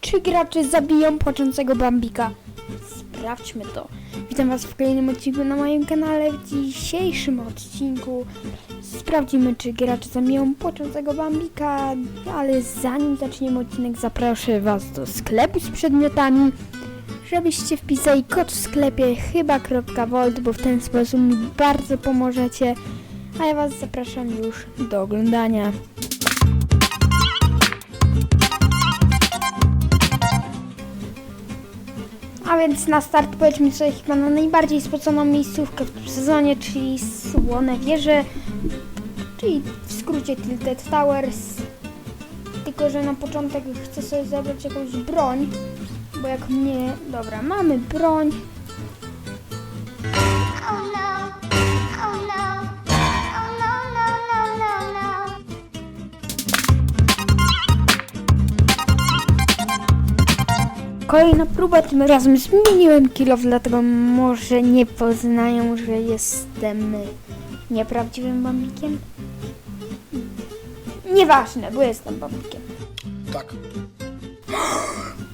Czy gracze zabiją płaczącego Bambika? Sprawdźmy to. Witam Was w kolejnym odcinku na moim kanale. W dzisiejszym odcinku sprawdzimy, czy gracze zabiją płaczącego Bambika. Ale zanim zaczniemy odcinek, zaproszę Was do sklepu z przedmiotami, żebyście wpisali kod w sklepie chyba.volt, bo w ten sposób mi bardzo pomożecie. A ja Was zapraszam już do oglądania. Więc na start powiedzmy sobie chyba na najbardziej spoconą miejscówkę w tym sezonie, czyli Słone Wieże, czyli w skrócie Tilted Towers. Tylko, że na początek chcę sobie zabrać jakąś broń, bo jak mnie... Dobra, mamy broń. Kolejna próba, tym razem zmieniłem kilof, dlatego może nie poznają, że jestem nieprawdziwym bambikiem. Nieważne, bo jestem bambikiem. Tak.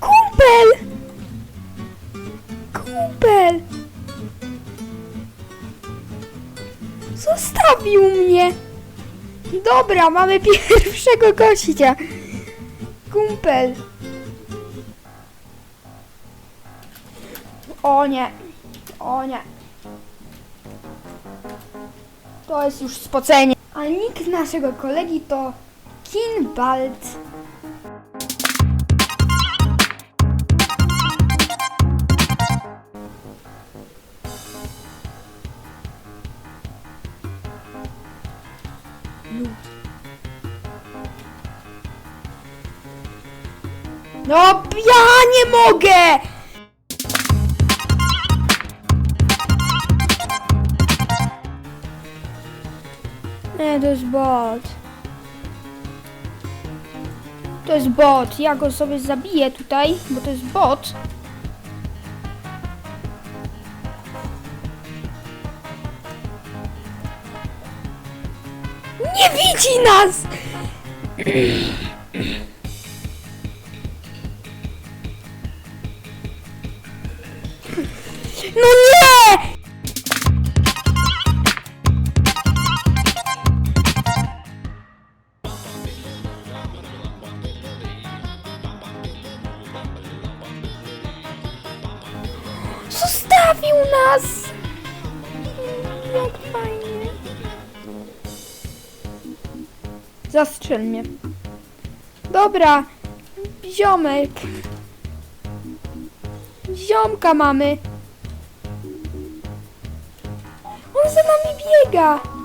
Kumpel! Kumpel! Zostawił mnie! Dobra, mamy pierwszego gościa. Kumpel. O nie. O nie. To jest już spocenie. A nick naszego kolegi to Kinbald. No, ja nie mogę! To jest bot. To jest bot. Ja go sobie zabiję tutaj, bo to jest bot. Nie widzi nas! No nie! Zostawił nas! Jak fajnie. Zastrzel mnie. Dobra, ziomek. Ziomka mamy. On za nami biega.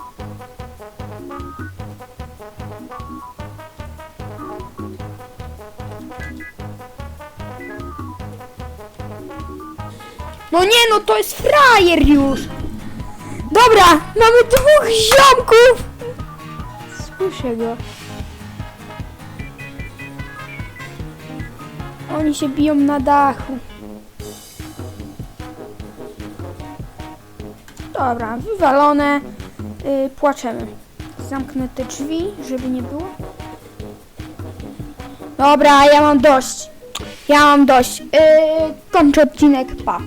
No nie, no to jest frajer już. Dobra, mamy dwóch ziomków. Słyszę go. Oni się biją na dachu. Dobra, wywalone. Yy, płaczemy. Zamknę te drzwi, żeby nie było. Dobra, ja mam dość. Ja mam dość. Yy, kończę odcinek. Pa.